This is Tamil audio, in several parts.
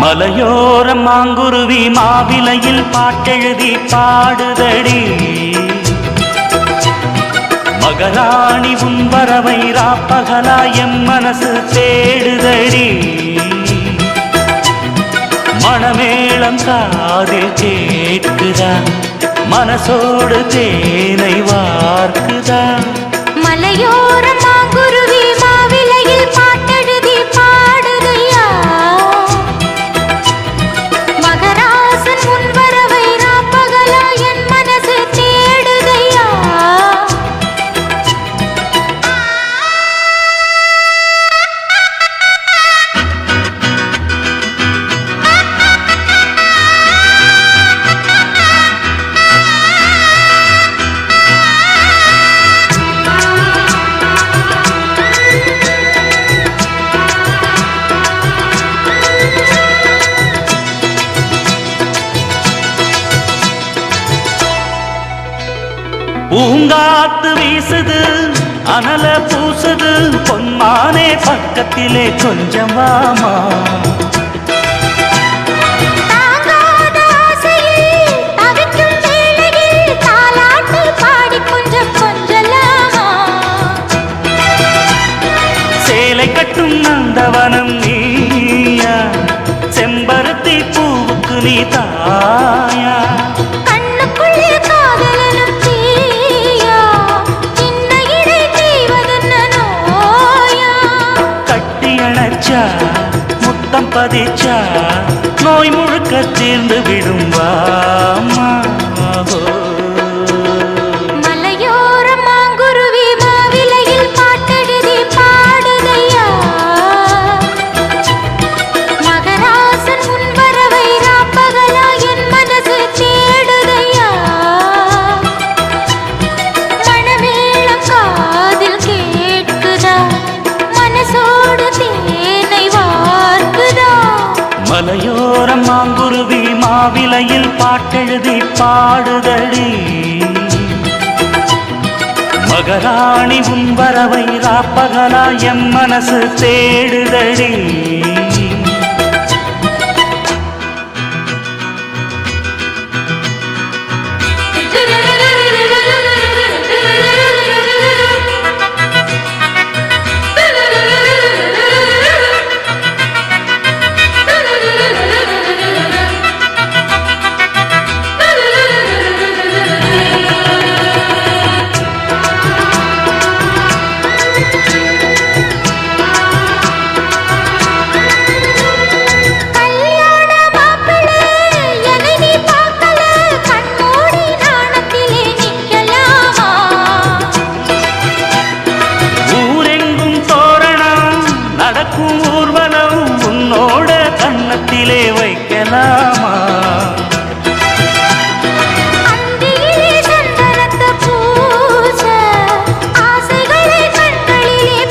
மலையோரம் மாங்குருவி மாவிலையில் பாட்டெழுதி பாடுதடி. மகராணி உன் வரவை ராப்பகலா எம் மனசு தேடுதடி. மணமேளம் காதில் கேட்குதா? மனசோடு தேனை வார்க்குதா? மலையோரம் பூங்காத்து வீசுது அனல பூசுது பொன்மானே பக்கத்திலே கொஞ்சம் வாமா. சேலை கட்டும் நந்தவனம் நீயா செம்பருத்தி பூவுக்கு நீ தாயா. பதிச்சா முத்தம் பதிச்சா நோய் முழுக்க தீர்ந்து விடும் வாமா. மாவிலையில் பாட்டெழுதி பாடுதடி. மகராணி உன் வரவை ராப்பகலா எம் மனசு தேடுதடி.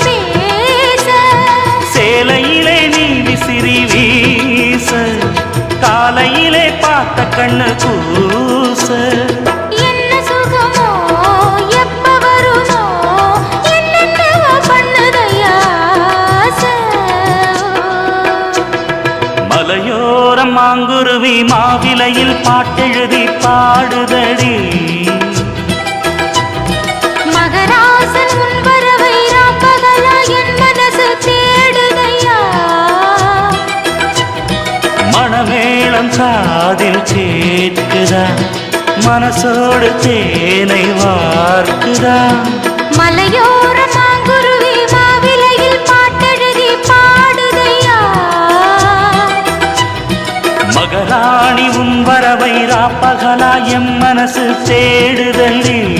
பேச சேலையிலே நீ விசிறி வீச காலையிலே பார்த்த கண்ணு கூச மாங்குருவி மாவிலையில் பாட்டெழுதி பாடுதடி. மணமேளம் காதில் கேட்குதா மனசோடு தேனை வார்க்குதா? மகராணி எம் மனசு தேடுதலில்